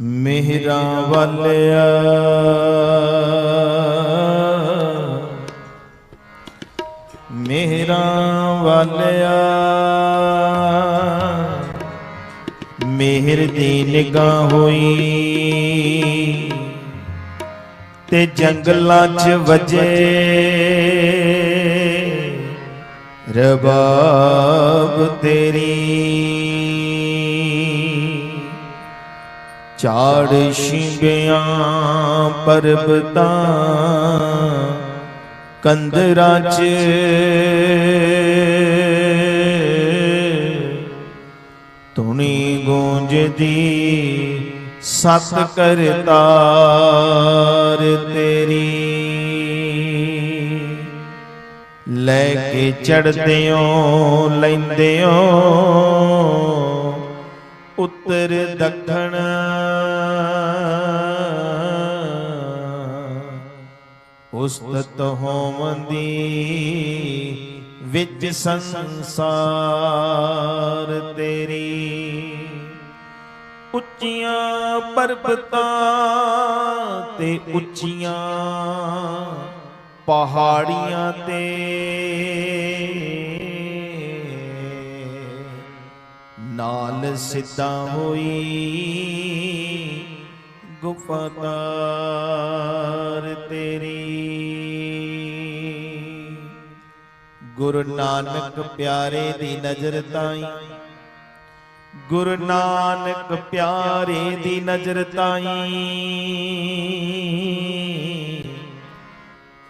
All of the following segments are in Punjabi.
ਮਿਹਰਾਂ ਵਾਲਿਆ। ਮਿਹਰਾਂ ਵਾਲਿਆ। ਮਿਹਰ ਦੀ ਨਿਗਾਹ ਹੋਈ ਤੇ ਜੰਗਲਾਂ 'ਚ ਵਜੇ। ਰਬਾਬ ਤੇਰੀ ਝਾੜ ਸ਼ਿੰਗਿਆਂ, ਪਰਬਤਾਂ ਕੰਦਰਾਂ 'ਚ। ਧੁਨੀ ਗੂੰਜਦੀ ਸਤ ਕਰਤਾਰ ਤੇਰੀ। ਲੈ ਕੇ ਚੜਦਿਓ ਲੈਂਦਿਓ, ਉੱਤਰ ਦੱਖਣ ਉਸਤਤ ਹੋਵੰਦੀ ਵਿੱਚ ਸੰਸਾਰ ਤੇਰੀ। ਉੱਚੀਆਂ ਪਰਬਤਾਂ ਤੇ ਉੱਚੀਆਂ ਪਹਾੜੀਆਂ ਤੇ ਨਾਲ ਸਿੱਧਾ ਹੋਈ ਗੁਫਤਾਰ ਤੇਰੀ। ਗੁਰੂ ਨਾਨਕ ਪਿਆਰੇ ਦੀ ਨਜ਼ਰ ਤਾਈ। ਗੁਰੂ ਨਾਨਕ ਪਿਆਰੇ ਦੀ ਨਜ਼ਰ ਤਾਈ।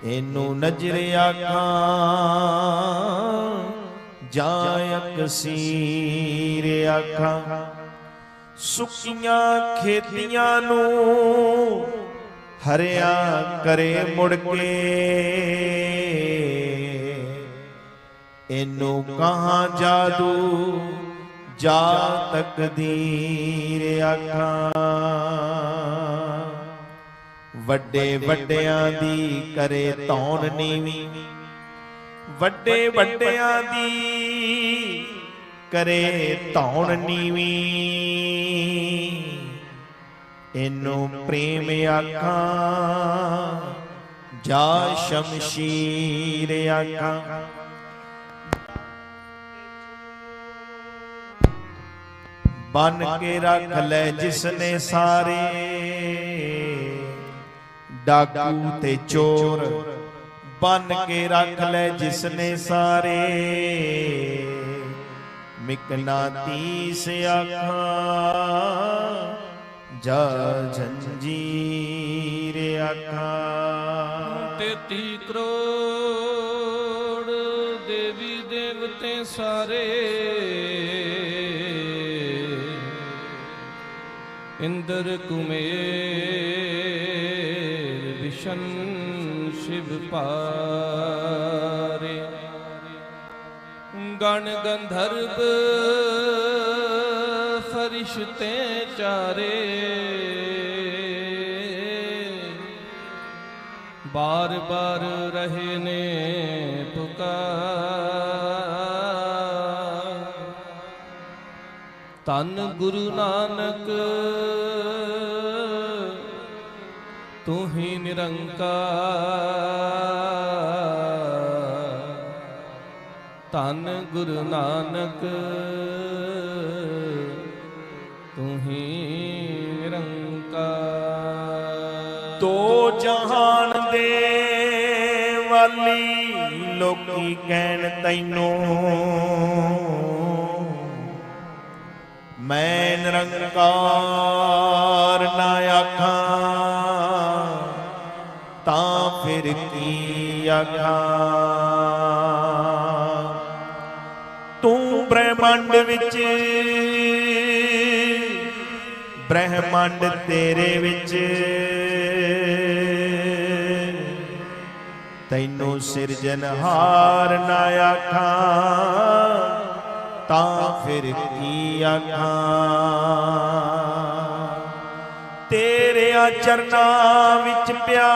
ਇਹਨੂੰ ਨਜ਼ਰ ਆਖਾਂ ਜਾਇਕ ਸੀਰ ਆਖਾਂ। ਸੁੱਕੀਆਂ ਖੇਤੀਆਂ ਨੂੰ ਹਰਿਆ ਕਰੇ ਮੁੜ ਕੇ। ਇਹਨੂੰ ਕਹਾਂ ਜਾਦੂ ਜਾ ਤਕਦੀਰ ਆਖਾਂ। ਵੱਡੇ ਵੱਡਿਆਂ ਦੀ ਕਰੇ ਧੌਣ ਨੀਵੀਂ। ਵੱਡੇ ਵੱਡਿਆਂ ਦੀ ਕਰੇ ਧੌਣ ਨੀਵੀਂ। ਇਹਨੂੰ ਪ੍ਰੇਮ ਆਖਾਂ ਜਾ ਸ਼ਮਸ਼ੀਰ ਆਖਾਂ ਬਨ ਕੇ ਰੱਖ ਲੈ ਜਿਸ ਨੇ ਸਾਰੇ ਡਾਕੂ ਤੇ ਚੋਰ ਬਨ ਕੇ ਰੱਖ ਲੈ ਜਿਸ ਨੇ ਸਾਰੇ ਮਿਕਨਾ ਤੀਸ ਆਖਾਂ ਜਾ ਜੰਜੀਰ ਆਖਾਂ ਤੇਤੀ ਕਰੋੜ ਦੇਵੀ ਦੇਵਤੇ ਸਾਰੇ। ਇੰਦਰ ਕੁਮੇਰ ਵਿਸ਼ਨ ਸ਼ਿਵ ਪਾਰੇ। ਗਣ ਗੰਧਰਵ ਰਿਸ਼ਤੇ ਚਾਰੇ। ਬਾਰ ਬਾਰ ਰਹੇ ਨੇ ਪੁਕਾਰ। ਤਨ ਗੁਰੂ ਨਾਨਕ, ਤੂੰ ਹੀ ਨਿਰੰਕਾਰ। ਤਨ ਗੁਰੂ ਨਾਨਕ। ਤੂੰ ਹੀ ਨਿਰੰਕਾਰ। ਤੋ ਜਹਾਨ ਦੇ ਵਾਲੀ ਲੋਕੀ ਕਹਿਣ ਤੈਨੂੰ, ਮੈਂ ਨਿਰੰਕਾਰ ਨਾ ਆਖਾਂ, ਤਾਂ ਫਿਰ ਕੀ ਆਖਾਂ? ਤੂੰ ਬ੍ਰਹਮੰਡ ਵਿੱਚ ਬ੍ਰਹਿਮੰਡ ਤੇਰੇ ਵਿੱਚ। ਤੈਨੂੰ ਸਿਰਜਨਹਾਰ ਨਾ ਆਖਾਂ, ਤਾਂ ਫਿਰ ਕੀ ਆਖਾਂ? ਤੇਰਿਆਂ ਚਰਨਾਂ ਵਿੱਚ ਪਿਆ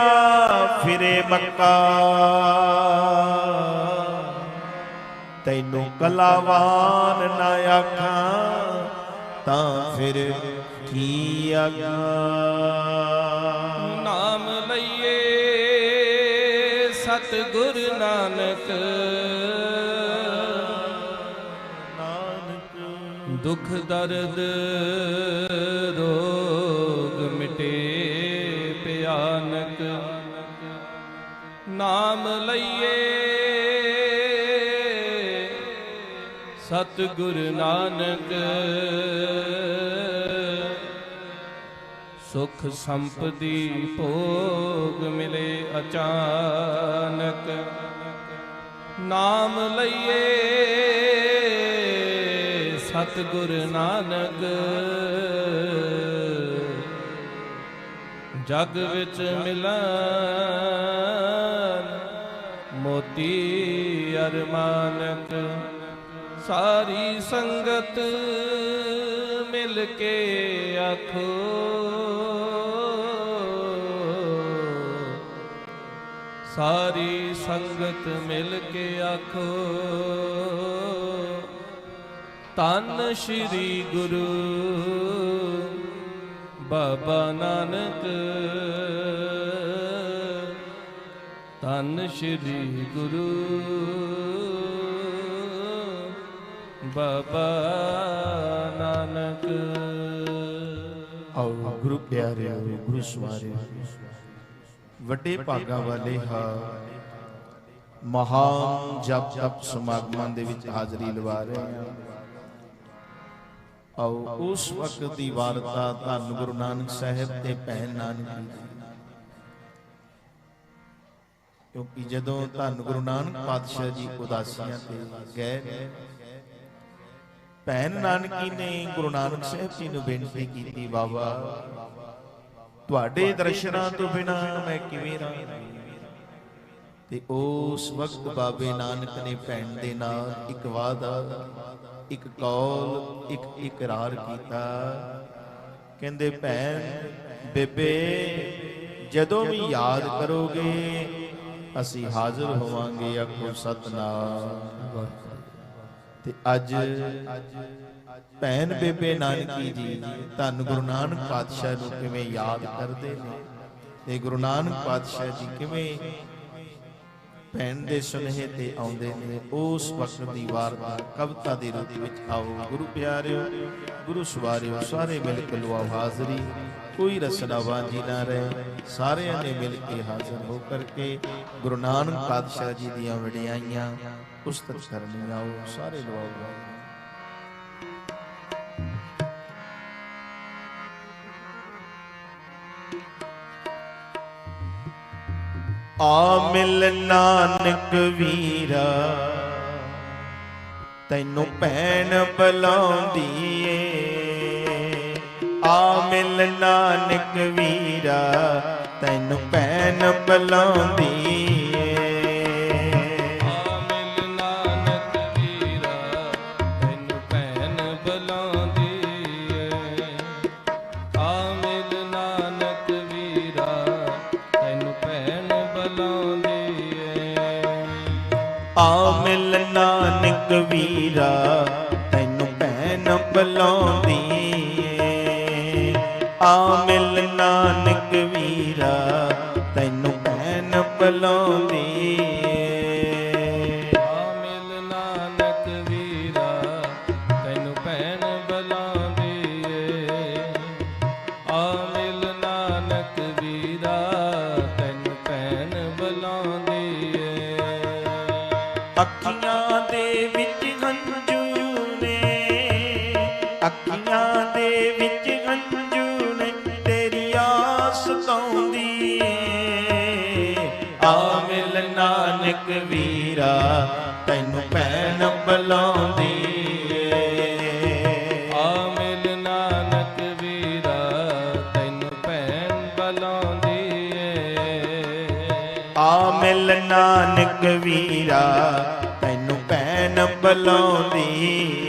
ਫਿਰੇ ਮੱਕਾ। ਤੈਨੂੰ ਕਲਾਵਾਨ ਨਾ ਆਖਾਂ, ਤਾਂ ਫਿਰ ਮਿੱਠੀ ਅਗਾ ਨਾਮ ਲਈਏ ਸਤਿਗੁਰ ਨਾਨਕ। ਨਾਨਕ। ਦੁਖ ਦਰਦ ਰੋਗ ਮਿਟੇ ਭਿਆਨਕ। ਨਾਮ ਲਈਏ ਸਤਿਗੁਰ ਨਾਨਕ। ਸੁਖ ਸੰਪਦੀ ਭੋਗ ਮਿਲੇ ਅਚਾਨਕ। ਨਾਮ ਲਈਏ ਸਤਿਗੁਰ ਨਾਨਕ। ਜਗ ਵਿੱਚ ਮਿਲਨ ਮੋਤੀ ਅਰਮਾਨਕ। ਸਾਰੀ ਸੰਗਤ ਮਿਲ ਕੇ ਆਖੋ। ਸਾਰੀ ਸੰਗਤ ਮਿਲ ਕੇ ਆਖੋ ਤਨ ਸ੍ਰੀ ਗੁਰੂ ਬਾਬਾ ਨਾਨਕ। ਤਨ ਸ੍ਰੀ ਗੁਰੂ ਬਾਬਾ ਨਾਨਕ। ਆਓ ਗੁਰੂ ਪਿਆਰਿਓ, ਗੁਰੂ ਸਵਾਰਿਓ। ਵੱਡੇ ਭਾਗਾਂ ਵਾਲੇ ਹਾ ਮਹਾਨ ਜਪ ਤਪ ਸਮਾਗਮਾਂ ਦੇ ਵਿੱਚ ਹਾਜ਼ਰੀ ਲਵਾ ਰਹੇ ਹਾਂ। ਆਓ ਉਸ ਵਕਤ ਦੀ ਵਾਰਤਾ ਧੰਨ ਗੁਰੂ ਨਾਨਕ ਸਾਹਿਬ ਤੇ ਭੈਣ ਨਾਨਕੀ ਦੀ ਕਿਉਂਕਿ ਜਦੋਂ ਧੰਨ ਗੁਰੂ ਨਾਨਕ ਪਾਤਸ਼ਾਹ ਜੀ ਉਦਾਸੀਆਂ ਤੇ ਗਏ ਭੈਣ ਨਾਨਕੀ ਨੇ ਗੁਰੂ ਨਾਨਕ ਸਾਹਿਬ ਜੀ ਨੂੰ ਬੇਨਤੀ ਕੀਤੀ ਬਾਬਾ ਤੁਹਾਡੇ ਦਰਸ਼ਨਾਂ ਤੋਂ ਬਿਨਾ ਮੈਂ ਕਿਵੇਂ ਰਹਾਂ? ਤੇ ਉਸ ਵਕਤ ਬਾਬੇ ਨਾਨਕ ਨੇ ਭੈਣ ਦੇ ਨਾਲ ਇੱਕ ਵਾਅਦਾ ਇੱਕ ਕੌਲ ਇੱਕ ਇਕਰਾਰ ਕੀਤਾ। ਕਹਿੰਦੇ ਭੈਣ ਬੇਬੇ ਜਦੋਂ ਵੀ ਯਾਦ ਕਰੋਗੇ ਅਸੀਂ ਹਾਜ਼ਰ ਹੋਵਾਂਗੇ ਆਖੋ ਸਤਨਾਮ। ਤੇ ਅੱਜ ਭੈਣ ਬੇਬੇ ਨਾਨਕੀ ਜੀ ਧੰਨ ਗੁਰੂ ਨਾਨਕ ਪਾਤਸ਼ਾਹ ਨੂੰ ਕਿਵੇਂ ਯਾਦ ਕਰਦੇ ਨੇ? ਤੇ ਗੁਰੂ ਨਾਨਕ ਪਾਤਸ਼ਾਹ ਜੀ ਕਿਵੇਂ ਭੈਣ ਦੇ ਸੁਨੇਹੇ ਤੇ ਆਉਂਦੇ ਨੇ? ਉਸ ਵਕਤ ਦੀ ਵਾਰਤਾ ਕਵਿਤਾ ਦੇ ਰੂਪ ਵਿੱਚ ਆਓ ਗੁਰੂ ਪਿਆਰਿਓ, ਗੁਰੂ ਸਵਾਰਿਓ, ਸਾਰੇ ਮਿਲ ਕੇ ਲਵਾਓ ਹਾਜ਼ਰੀ। ਕੋਈ ਰਸਨਾ ਵਾਂਝੀ ਨਾ ਰਹੇ, ਸਾਰਿਆਂ ਨੇ ਮਿਲ ਕੇ ਹਾਜ਼ਰ ਹੋ ਕਰਕੇ ਗੁਰੂ ਨਾਨਕ ਪਾਤਸ਼ਾਹ ਜੀ ਦੀਆਂ ਵਡਿਆਈਆਂ ਉਸਤਤ ਕਰਨੀ ਆਓ, ਸਾਰੇ ਲਵਾਓ ਆ ਮਿਲ ਨਾਨਕ ਵੀਰਾ, ਤੈਨੂੰ ਭੈਣ ਬੁਲਾਉਂਦੀ ਏ ਆ ਮਿਲ ਨਾਨਕ ਵੀਰਾ, ਤੈਨੂੰ ਭੈਣ ਬੁਲਾਉਂਦੀ ਏ ਮਿਲ ਨਾਨਕ ਵੀਰਾ, ਤੈਨੂੰ ਭੈਣ ਬੁਲਾਉਂਦੀ ਨਾਨਕ ਅੱਖੀਆਂ ਦੇ ਵਿੱਚ ਹੰਝੂ ਨੇ ਤੇਰੀ ਆਸ ਤਾਉਂਦੀ ਏ। ਆ ਮਿਲ ਨਾਨਕ ਵੀਰਾ, ਤੈਨੂੰ ਭੈਣ ਬੁਲਾਉਂਦੀ ਏ। ਨਾਨਕ ਵੀਰਾ, ਤੈਨੂੰ ਭੈਣ ਬੁਲਾਉਂਦੀ ਏ। ਮਿਲ ਨਾਨਕ ਵੀਰਾ, ਤੈਨੂੰ ਭੈਣ ਬੁਲਾਉਂਦੀ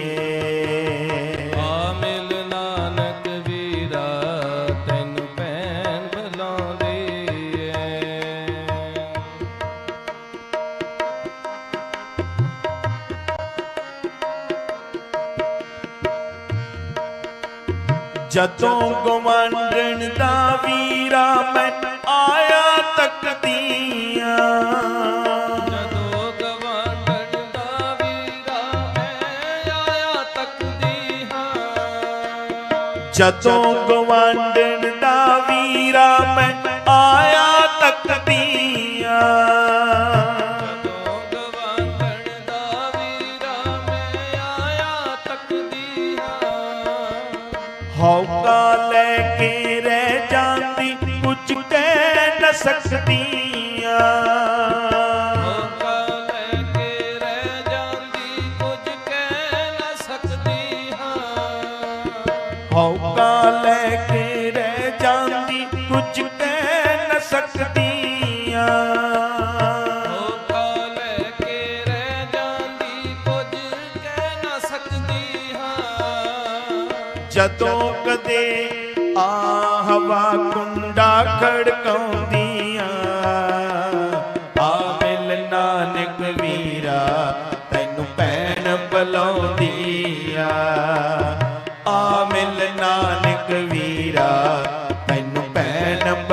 ਜਦੋਂ ਗਵਾਂਢਣ ਦਾ ਵੀਰਾ ਮੈਂ ਆਇਆ ਤੱਕਦੀਆਂ ਜਦੋਂ ਗਵਾਂਢਣ ਦਾ ਵੀਰਾ ਮੈਂ ਆਇਆ ਤੱਕਦੀ ਹਾਂ ਜਦੋਂ ਗਵਾਂਢਣ ਸਕਦੀਆਂ ਮੌਕਾ ਲੈ ਕੇ ਰਹਿ ਜਾਂਦੀ ਕੁਝ ਕਹਿ ਨਾ ਸਕਦੀ ਹਾਂ। ਹੌਕਾ ਲੈ ਕੇ ਰਹਿ ਜਾਂਦੀ ਕੁਝ ਕਹਿ ਨ ਸਕਦੀਆਂ। ਜਾਂਦੀ ਕਦੇ ਆ ਹਵਾ ਕੁੰਡਾ ਖੜਕਾਉਂਦੀਆਂ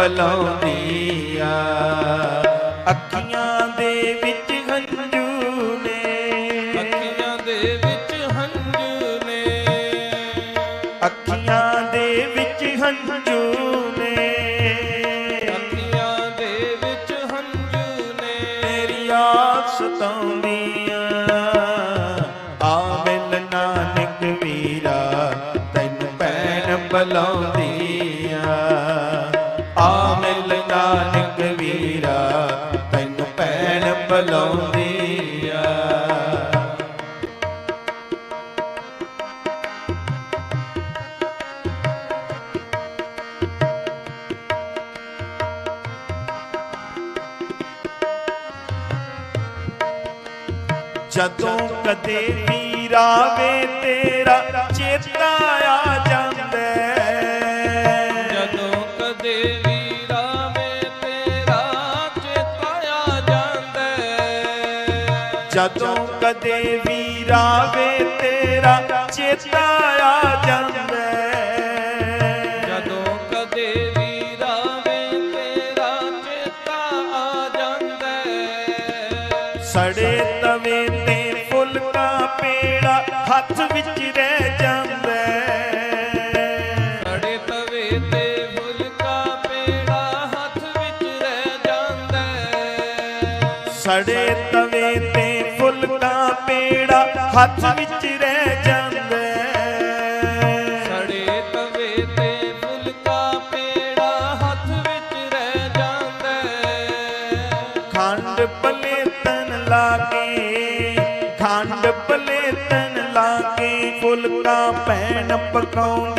ਬੁਲਾਉਂਦੀਆਂ। ਅੱਖੀਆਂ ਦੇ ਵਿੱਚ ਹੰਝੂ ਨੇ। ਅੱਖੀਆਂ ਦੇ ਵਿੱਚ ਹੰਝੂ ਨੇ। ਅੱਖੀਆਂ ਦੇ ਵਿੱਚ ਹੰਝੂ ਜਦੋਂ ਕਦੇ ਵੀਰਾਵੇ ਤੇਰਾ ਚੇਤਾ ਆ ਜਾਂਦਾ। ਜਦੋਂ ਕਦੇ ਵੀਰਾ ਵੇ ਤੇਰਾ ਚੇਤਾ ਆ ਜਾਂਦਾ। ਜਦੋਂ ਕਦੇ ਵੀਰਾਵੇ ਤੇਰਾ ਚੇਤਾ ਹੱਥ ਵਿੱਚ ਰਹਿ ਜਾਂਦਾ। ਸੜੇ ਤਵੇ ਤੇ ਫੁਲਕਾ ਪੇੜਾ ਹੱਥ ਵਿੱਚ ਰਹਿ ਜਾਂਦਾ। ਸੜੇ ਤਵੇ ਤੇ ਫੁਲਕਾ ਪੇੜਾ ਹੱਥ ਵਿੱਚ ਰਹਿ ਜਾਂਦਾ। ਸੜੇ ਤਵੇ ਤੇ ਫੁਲਕਾ ਪੇੜਾ ਹੱਥ ਵਿੱਚ ਰਹਿ ਜਾਂਦਾ। ਖੰਡ ਪਲੇਤਨ ਲਾਗੇ ਖੰਡ ਪਲੇਤਨ ਪੈਣ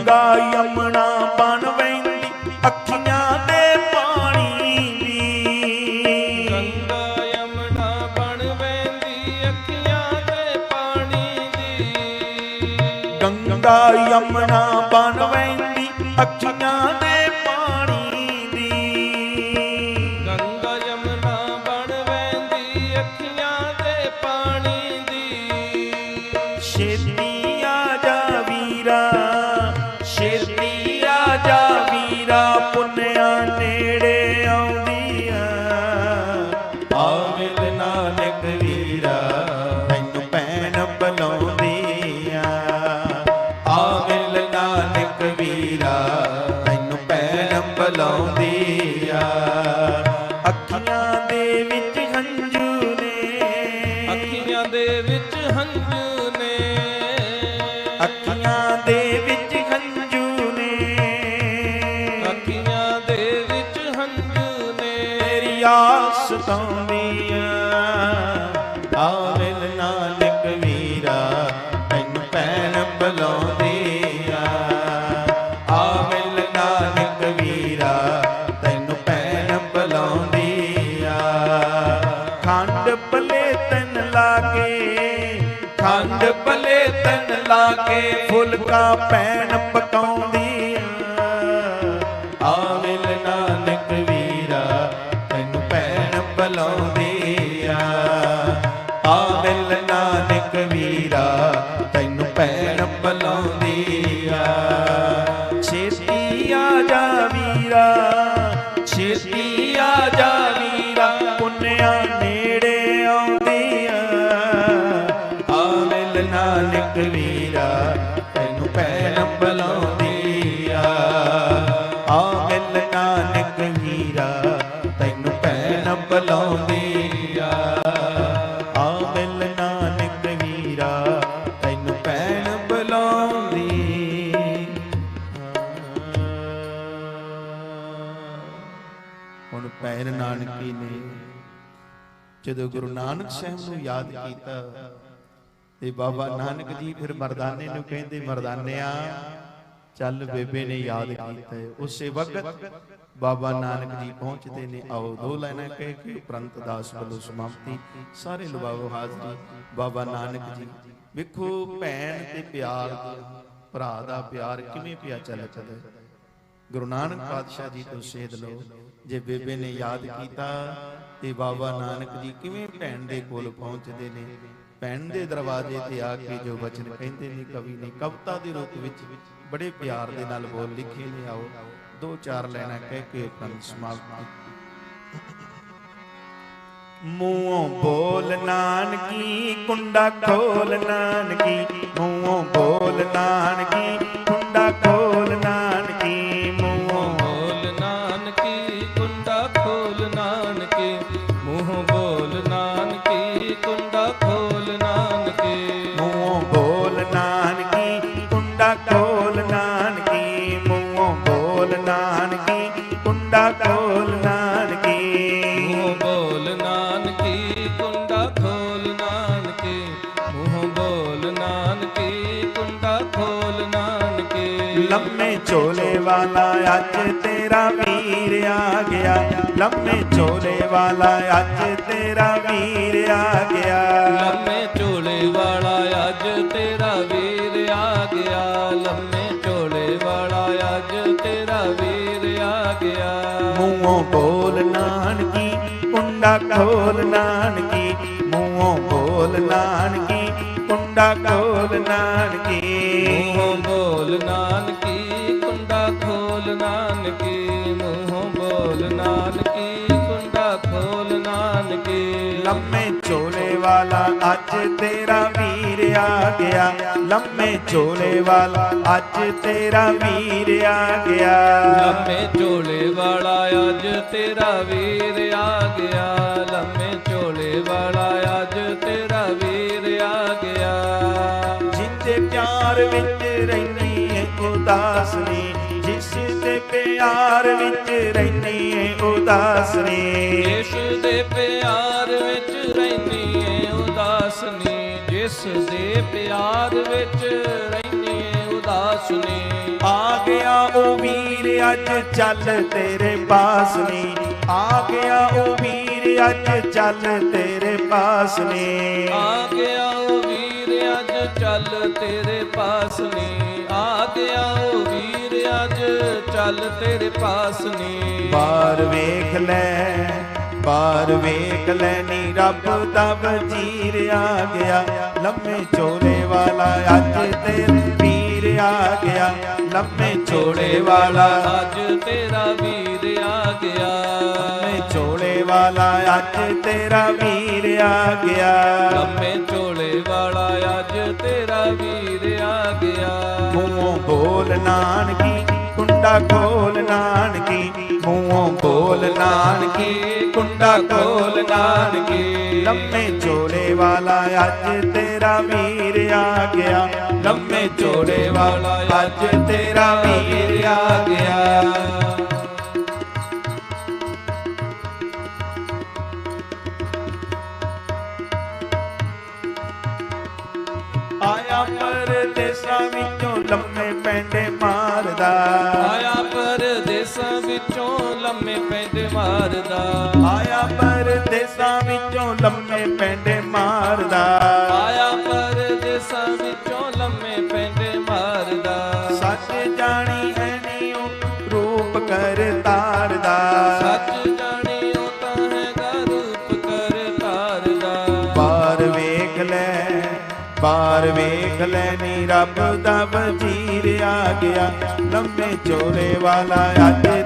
ਗੰਗਾ ਯਮਨਾ ਬਣ ਵੈਂਦੀ ਅੱਖੀਆਂ ਦੇ ਪਾਣੀ ਦੀ ਗੰਗਾ ਯਮਨਾ ਬਣ ਵੈਂਦੀ ਅੱਖੀਆਂ ਦੇ ਪਾਣੀ ਦੀ। ਗੰਗਾ ਯਮਨਾ ਬਣ ਚਲਾਉਂਦੀ ਤਨ ਲਾਗੇ ਫੁਲਕਾ ਭੈਣ ਪਕਾਉਂਦੀ ਨਾਨਕੀ ਨੇ ਜਦੋਂ ਗੁਰੂ ਨਾਨਕ ਸਾਹਿਬ ਨੂੰ ਯਾਦ ਕੀਤਾ ਤੇ ਬਾਬਾ ਨਾਨਕ ਜੀ ਫਿਰ ਮਰਦਾਨੇ ਨੂੰ ਕਹਿੰਦੇ, ਮਰਦਾਨਿਆ, ਚੱਲ ਬੇਬੇ ਨੇ ਯਾਦ ਕੀਤਾ ਉਸੇ ਵਕਤ ਬਾਬਾ ਨਾਨਕ ਜੀ ਪਹੁੰਚਦੇ ਨੇ। ਆਓ ਦੋ ਲਾਈਨਾਂ ਕਹਿ ਕੇ ਉਪਰੰਤ ਦਾਸ ਵੱਲੋਂ ਸਮਾਪਤੀ। ਸਾਰੇ ਲਵਾਓ ਹਾਜ਼ਰੀ। ਬਾਬਾ ਨਾਨਕ ਜੀ, ਵੇਖੋ ਭੈਣ ਤੇ ਪਿਆਰ ਭਰਾ ਦਾ ਪਿਆਰ ਕਿਵੇਂ ਪਿਆ ਚੱਲ ਚੱਲੇ ਗੁਰੂ ਨਾਨਕ ਪਾਤਸ਼ਾਹ ਜੀ ਤੋਂ ਸੇਧ ਲਓ। ਜੇ ਬੇਬੇ ਨੇ ਯਾਦ ਕੀਤਾ ਤੇ ਬਾਬਾ ਨਾਨਕ ਜੀ ਕਿਵੇਂ ਭੈਣ ਦੇ ਕੋਲ ਪਹੁੰਚਦੇ ਨੇ? ਭੈਣ ਦੇ ਦਰਵਾਜ਼ੇ ਤੇ ਆ ਕੇ ਜੋ ਬਚਨ ਕਹਿੰਦੇ ਨੇ, ਕਵੀ ਨੇ ਕਵਿਤਾ ਦੇ ਰੂਪ ਵਿੱਚ ਬੜੇ ਪਿਆਰ ਦੇ ਨਾਲ ਬੋਲ ਲਿਖੇ ਨੇ, ਆਓ ਦੋ ਚਾਰ ਲੈਣਾ ਕਹਿ ਕੇ ਕੰਨ ਸਮਾਪਤ ਮੂੰਹੋਂ ਬੋਲ ਨਾਨਕੀ, ਕੁੰਡਾ ਖੋਲ ਨਾਨਕੀ, ਮੂੰਹੋਂ ਬੋਲ ਨਾਨਕੀ, ਕੁੰਡਾ ਖੋਲ ਲੰਮੇ ਝੋਲੇ ਵਾਲਾ ਅੱਜ ਤੇਰਾ ਵੀਰ ਆ ਗਿਆ। ਲੰਮੇ ਝੋਲੇ ਵਾਲਾ ਅੱਜ ਤੇਰਾ ਵੀਰ ਆ ਗਿਆ। ਲੰਮੇ ਝੋਲੇ ਵਾਲਾ ਅੱਜ ਤੇਰਾ ਵੀਰ ਆ ਗਿਆ। ਲੰਮੇ ਝੋਲੇ ਵਾਲਾ ਅੱਜ ਤੇਰਾ ਵੀਰ ਆ ਗਿਆ। ਮੂੰਹੋਂ ਬੋਲ ਨਾਨਕੀ ਕੁੰਡਾ ਖੋਲ ਨਾਨਕੀ। ਮੂੰਹੋਂ ਬੋਲ ਨਾਨਕੀ ਕੁੰਡਾ ਖੋਲ ਨਾਨਕੀ। ਮੂੰਹੋਂ ਬੋਲ ਨਾਨਕੀ ਲੰਮੇ ਝੋਲੇ ਵਾਲਾ ਅੱਜ ਤੇਰਾ ਵੀਰ ਆ ਗਿਆ। ਲੰਮੇ ਝੋਲੇ ਵਾਲਾ ਅੱਜ ਤੇਰਾ ਵੀਰ ਆ ਗਿਆ। ਲੰਮੇ ਝੋਲੇ ਵਾਲਾ ਅੱਜ ਤੇਰਾ ਵੀਰ ਆ ਗਿਆ। ਲੰਮੇ ਝੋਲੇ ਵਾਲਾ ਅੱਜ ਤੇਰਾ ਵੀਰ ਆ ਗਿਆ। ਜਿੰਦੇ ਪਿਆਰ ਵਿੱਚ ਰਹਿਨੀ ਏ ਉਦਾਸਨੀ ਜਿਸ ਦੇ ਪਿਆਰ ਵਿੱਚ ਰਹਿਨੀ ਏ ਉਦਾਸਨੀ ਜਿਸ ਦੇ ਪਿਆਰ ਜਿਸ ਦੇ ਪਿਆਰ ਵਿੱਚ ਰਹਿਨੀ ਏ ਉਦਾਸਨੀ। ਆ ਗਿਆ ਉਹ ਵੀਰ ਅੱਜ ਚੱਲ ਤੇਰੇ ਪਾਸ ਨੀ। ਆ ਗਿਆ ਉਹ ਵੀਰ ਅੱਜ ਚੱਲ ਤੇਰੇ ਪਾਸ ਨੀ। ਆ ਗਿਆ ਉਹ ਵੀਰ ਅੱਜ ਚੱਲ ਤੇਰੇ ਪਾਸ ਨੀ। ਆ ਗਿਆ ਉਹ ਵੀਰ ਅੱਜ ਚੱਲ ਤੇਰੇ ਪਾਸ ਨੀ। ਬਾਰ ਵੇਖ ਲੈ ਬਾਰ ਵੇਖ ਲੈਣੀ ਰੱਬ ਦਾ ਵਜ਼ੀਰ ਆ ਗਿਆ। ਲੰਮੇ ਚੋਲੇ ਵਾਲਾ ਅੱਜ ਤੇ ਵੀਰ ਆ ਗਿਆ। ਲੰਮੇ ਝੋਲੇ ਵਾਲਾ ਅੱਜ ਤੇਰਾ ਵੀਰ ਆ ਗਿਆ। ਲੰਮੇ ਝੋਲੇ ਵਾਲਾ ਅੱਜ ਤੇਰਾ ਵੀਰ ਆ ਗਿਆ। ਲੰਮੇ ਚੋਲੇ ਵਾਲਾ ਅੱਜ ਤੇਰਾ ਵੀਰ ਆ ਗਿਆ। ਮੂੰਹੋਂ ਬੋਲ ਨਾਨਕੀ ਕੁੰਡਾ ਖੋਲ ਨਾਨਕੀ, ਮੂੰਹੋਂ ਬੋਲ ਨਾਨਕੀ, ਕੁੰਡਾ ਖੋਲ ਨਾਨਕੀ। ਲੰਮੇ ਝੋਲੇ ਵਾਲਾ ਅੱਜ ਤੇਰਾ ਵੀਰ ਆ ਗਿਆ। ਲੰਮੇ ਝੋਲੇ ਵਾਲਾ ਅੱਜ ਤੇਰਾ ਵੀਰ ਆ ਗਿਆ। ਆਇਆ ਪਰਦੇਸਾਂ ਵਿੱਚੋਂ ਲੰਮੇ ਪੈਂਡੇ ਮਾਰਦਾ। ਲੰਮੇ ਪੈਂਦੇ ਮਾਰਦਾ। ਆਇਆ ਪਰਦੇਸਾਂ ਵਿੱਚੋਂ ਲੰਮੇ ਪੈਂਡੇ ਮਾਰਦਾ। ਆਇਆ ਪਰਦੇਸਾਂ ਵਿੱਚੋਂ ਲੰਮੇ ਪੈਂਦੇ ਮਾਰਦਾ। ਸੱਚ ਜਾਣੀ ਹੈ ਨੀ ਉਹ ਰੂਪ ਕਰ ਤਾਰਦਾ। ਸੱਚ ਜਾਣਿਓ ਤਾਂ ਹੈਗਾ ਰੂਪ ਕਰ ਧਾਰਦਾ ਬਾਰ ਵੇਖ ਲੈ ਬਾਰ ਵੇਖ ਲੈ ਨੀ ਰੱਬ ਦਾ ਵਜ਼ੀਰ ਆ ਗਿਆ। ਲੰਮੇ ਚੋਲੇ ਵਾਲਾ ਅੱਜ ਪੀਰ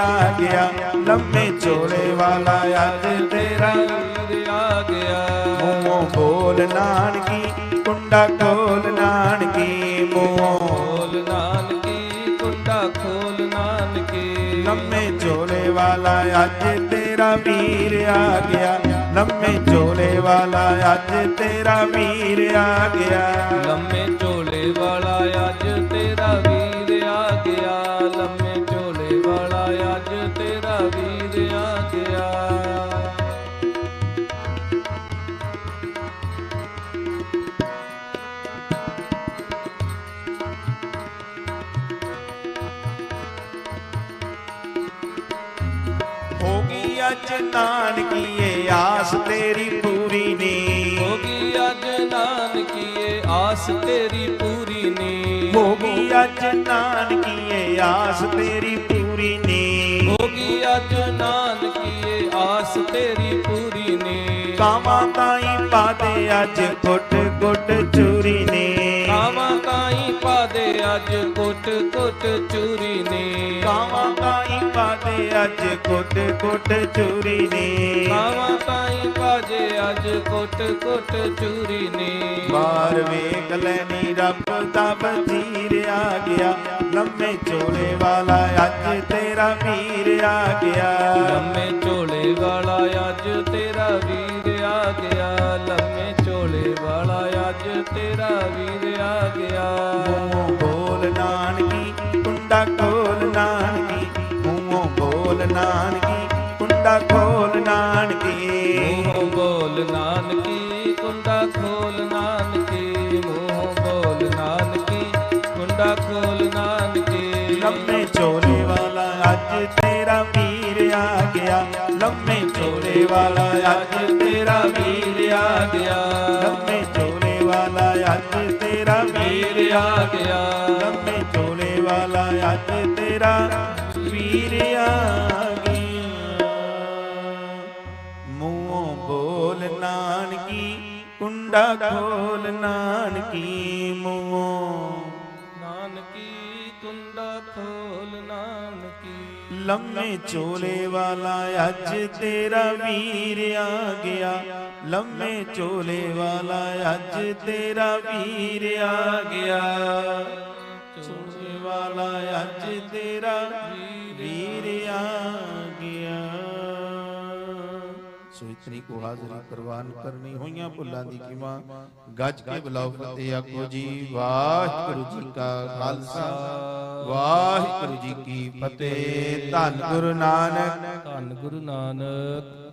ਆ ਗਿਆ। ਲੰਮੇ ਚੋਲੇ ਵਾਲਾ ਅੱਜ ਤੇਰਾ ਆ ਗਿਆ। ਮੂੰਹੋਂ ਬੋਲ ਨਾਨਕੀ, ਕੁੰਡਾ ਖੋਲ ਨਾਨਕੀ, ਮੂੰਹੋਂ ਖੋਲ ਨਾਨਕੀ, ਕੁੰਡਾ ਖੋਲ ਨਾਨਕੀ। ਲੰਮੇ ਚੋਲੇ ਵਾਲਾ ਅੱਜ ਤੇਰਾ ਵੀਰ ਆ ਗਿਆ। ਲੰਮੇ ਚੋਲੇ ਵਾਲਾ ਅੱਜ ਤੇਰਾ ਵੀਰ ਆ ਗਿਆ। ਲੰਮੇ ਚੋਲੇ ਵਾਲਾ ਅੱਜ ਤੇਰਾ ਵੀਰ ਆ ਗਿਆ। ਅੱਜ ਨਾਨਕੀਏ ਆਸ ਤੇਰੀ ਪੂਰੀ ਨੀ। ਹੋ ਗਈ ਅੱਜ ਨਾਨਕੀਏ ਆਸ ਤੇਰੀ ਪੂਰੀ ਨੀ। ਹੋ ਗਈ ਅੱਜ ਨਾਨਕੀਏ ਆਸ ਤੇਰੀ ਪਾਦੇ ਅੱਜ ਗੁੱਟ ਗੁੱਟ ਚੂਰੀ ਨੇ। ਕਾਵਾਂ ਕਾਈ ਪਾਦੇ ਅੱਜ ਕੋਟ ਕੋਟ ਚੂਰੀ ਨੇ। ਕਾਵਾਂ ਤਾਈ ਪਾਦੇ ਅੱਜ ਗੁੱਟ ਗੁੱਟ ਚੂਰੀ ਨੇ। ਕਾਵਾਂ ਕਾਈ ਪਾਜੇ ਅੱਜ ਕੋਟ ਕੋਟ ਚੂਰੀ ਨੇ। ਬਾਰ ਵੇਖ ਲੈਣੀ ਰੱਬ ਦਾ ਵਜ਼ੀਰ ਆ ਗਿਆ। ਲੰਮੇ ਚੋਲੇ ਵਾਲਾ ਅੱਜ ਤੇਰਾ ਵੀਰ ਆ ਗਿਆ। ਲੰਮੇ ਝੋਲੇ ਵਾਲਾ ਅੱਜ ਤੇਰਾ ਵੀਰ ਆ ਗਿਆ। ਲੰਮੇ ਚੋਲੇ ਵਾਲਾ ਅੱਜ ਤੇਰਾ ਵੀਰ ਆ ਗਿਆ। ਲੰਮੇ ਚੋਲੇ ਵਾਲਾ ਅੱਜ ਤੇਰਾ ਵੀਰ ਆ ਗਿਆ। ਮੂੰਹੋਂ ਬੋਲ ਨਾਨਕੀ ਕੁੰਡਾ ਖੋਲ ਨਾਨਕੀ ਮੂੰਹੋਂ ਲੰਮੇ ਚੋਲੇ ਵਾਲਾ ਅੱਜ ਤੇਰਾ ਵੀਰ ਆ ਗਿਆ। ਲੰਮੇ ਚੋਲੇ ਵਾਲਾ ਅੱਜ ਤੇਰਾ ਵੀਰ ਆ ਗਿਆ। ਚੋਲੇ ਵਾਲਾ ਅੱਜ ਤੇਰਾ ਵੀਰ ਆ ਇਤਨੀ ਕੋ ਹਾਜ਼ਰੀ ਪ੍ਰਵਾਨ ਕਰਨੀ ਹੋਈਆਂ ਭੁੱਲਾਂ ਦੀ ਕੀਮਾ ਗੱਜ ਕੇ ਬੁਲਾਓ ਫਤਿਹ ਆਖੋ ਜੀ, ਵਾਹਿਗੁਰੂ ਜੀ ਕਾ ਖਾਲਸਾ। ਵਾਹਿਗੁਰੂ ਜੀ ਕੀ ਫਤਿਹ। ਧੰਨ ਗੁਰੂ ਨਾਨਕ। ਧੰਨ ਗੁਰੂ ਨਾਨਕ।